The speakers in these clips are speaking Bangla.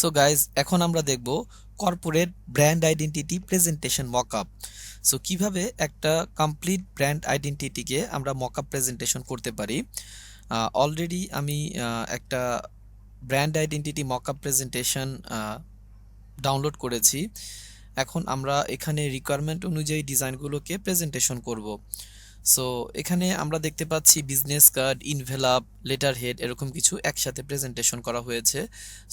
সো গাইজ এখন আমরা দেখব corporate brand identity presentation mockup. So কীভাবে একটা কমপ্লিট ব্র্যান্ড আইডেন্টিটিকে আমরা মকআপ প্রেজেন্টেশন করতে পারি? অলরেডি আমি একটা brand identity mockup presentation download করেছি। এখন আমরা এখানে রিকোয়ারমেন্ট অনুযায়ী ডিজাইনগুলোকে প্রেজেন্টেশন করব। সো এখানে আমরা দেখতে পাচ্ছি business card envelope letter head এরকম কিছু একসাথে প্রেজেন্টেশন করা হয়েছে।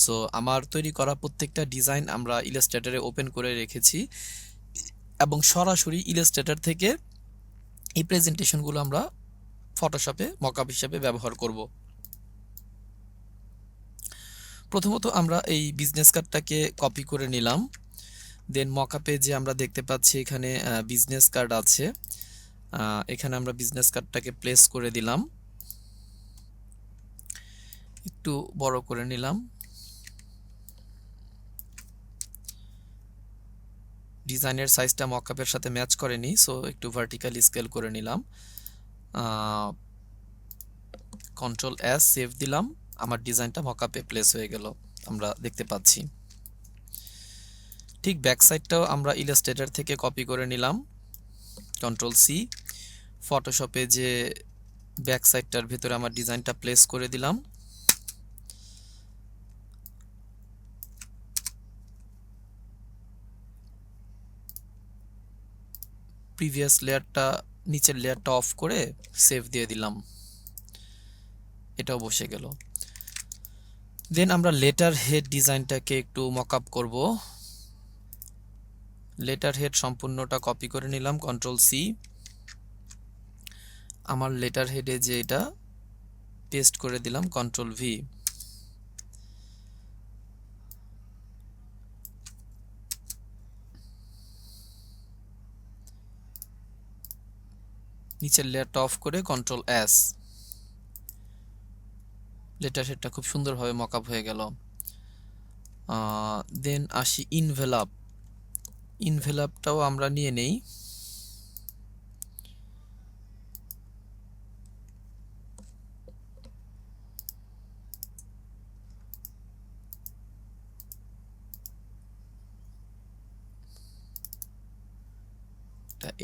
সো আমার তৈরি করা প্রত্যেকটা ডিজাইন আমরা ইলাস্ট্রেটরে ওপেন করে রেখেছি। এবং সরাসরি ইলাস্ট্রেটর থেকে এই প্রেজেন্টেশনগুলো আমরা ফটোশপে মকআপ হিসাবে ব্যবহার করব। প্রথমত আমরা এই বিজনেস কার্ডটাকে কপি করে নিলাম। দেন মকআপে যে আমরা দেখতে পাচ্ছি এখানে বিজনেস কার্ড আছে। এখানে আমরা বিজনেস কার্ডটাকে প্লেস করে দিলাম। একটু বড় করে নিলাম। ডিজাইনের সাইজটা মকআপের সাথে ম্যাচ করেনি সো একটু ভার্টিক্যাল স্কেল করে নিলাম। কন্ট্রোল এস সেভ দিলাম। আমার ডিজাইনটা মকআপে প্লেস হয়ে গেল, আমরা দেখতে পাচ্ছি। ঠিক ব্যাক সাইডটাও আমরা ইলাস্ট্রেটর থেকে কপি করে নিলাম। কন্ট্রোল সি ফটোশপে যে ব্যাক সাইডটার ভিতরে আমার ডিজাইনটা প্লেস করে দিলাম। প্রিভিয়াস লেয়ারটা নিচের লেয়ারটা অফ করে সেভ দিয়ে দিলাম। এটাও বসে গেল। দেন আমরা লেটার হেড ডিজাইনটাকে একটু মকআপ করব। লেটার হেড সম্পূর্ণটা কপি করে নিলাম কন্ট্রোল সি আমার লেটার হেডে যে এটা পেস্ট করে দিলাম কন্ট্রোল ভি নিচের লেয়ারটা অফ করে কন্ট্রোল এস লেটার হেডটা খুব সুন্দরভাবে মকআপ হয়ে গেল। দেন আসি ইনভেলাপ ইনভেলাপটাও আমরা নিয়ে নেই।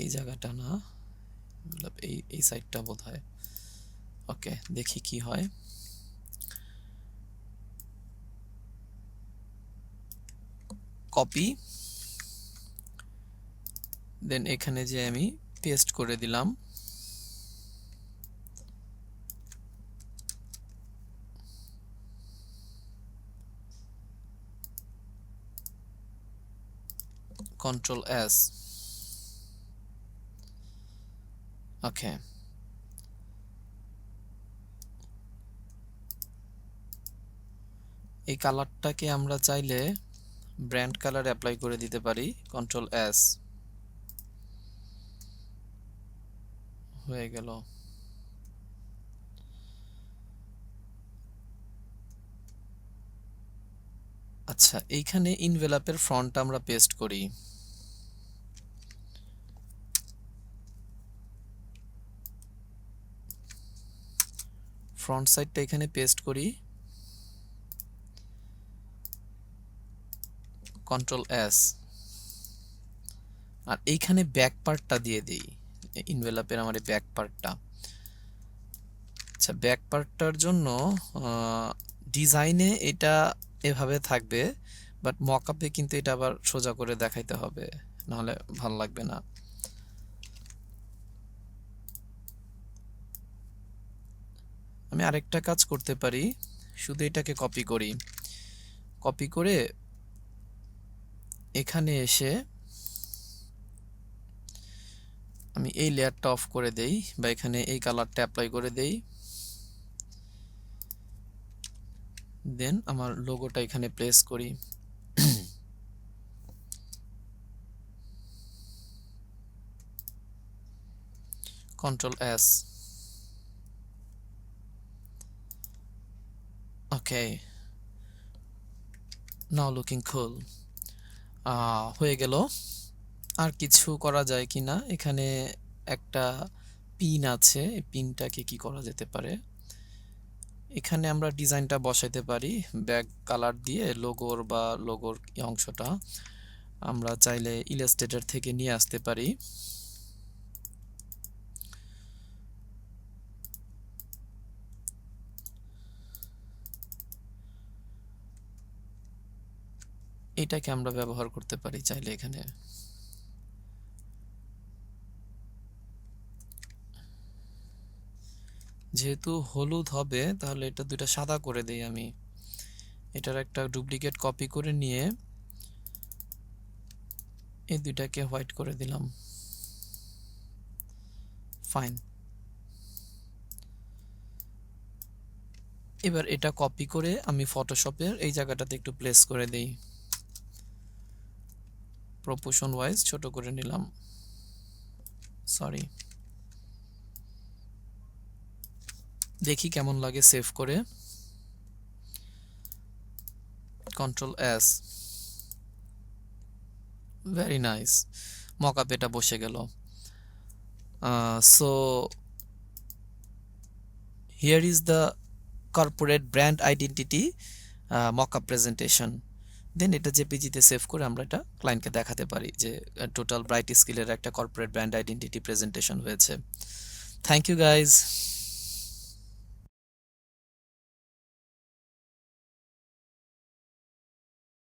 এই জায়গাটা না এই এই সাইডটা বোধ হয় ওকে দেখি কি হয়। কপি দেন এখানে যে আমি পেস্ট করে দিলাম। কন্ট্রোল এস ওকে এই কালারটাকে আমরা চাইলে ব্র্যান্ড কালার অ্যাপ্লাই করে দিতে পারি কন্ট্রোল এস হয়ে গেল। আচ্ছা এইখানে ইনভেলাপের ফ্রন্ট আমরা পেস্ট করি। ফ্রন্ট সাইডটা এখানে পেস্ট করি। কন্ট্রোল এস আর এইখানে ব্যাক পার্টটা দিয়ে দিই। ইনভেলাপের আমার ব্যাক পার্টটা আচ্ছা ব্যাক পার্টটার জন্য ডিজাইনে এটা এভাবে থাকবে বাট মকআপে কিন্তু এটা আবার সোজা করে দেখাইতে হবে। নাহলে ভালো লাগবে না। আমি আরেকটা কাজ করতে পারি। শুধু এটাকে কপি করি। কপি করে এখানে এসে আমি এই লেয়ারটা অফ করে দেই বা এখানে এই কালারটা অ্যাপ্লাই করে দেই। দেন আমার লোগোটা এখানে প্লেস করি। Control S okay now looking cool হয়ে গেল। আর কিছু করা যায় কি না? এখানে একটা পিন আছে। পিনটাকে কি করা যেতে পারে? এখানে আমরা ডিজাইনটা বসাইতে পারি। ব্যাক কালার দিয়ে লোগোর বা লোগোর অংশটা আমরা চাইলে ইলাস্ট্রেটর থেকে নিয়ে আসতে পারি। এটাকে আমরা ব্যবহার করতে পারি চাইলে এখানে। যেহেতু হলুদ হবে, তাহলে এটা দুইটা সাদা করে দেই আমি। এটার একটা ডুপ্লিকেট কপি করে নিয়ে এই দুইটাকে হোয়াইট করে দিলাম। ফাইন। এবার এটা কপি করে আমি ফটোশপের এই জায়গাটাতে একটু প্লেস করে দেই। প্রপোশন ওয়াইজ ছোট করে নিলাম। সরি দেখি কেমন লাগে সেভ করে। Control S very nice mockup এটা বসে গেল। So here is the corporate brand identity mockup presentation then এটা জেপিজিতে সেভ করে আমরা এটা ক্লায়েন্টকে দেখাতে পারি যে টোটাল ব্রাইট স্কিলের একটা কর্পোরেট ব্র্যান্ড আইডেন্টিটি প্রেজেন্টেশন হয়েছে। Thank you guys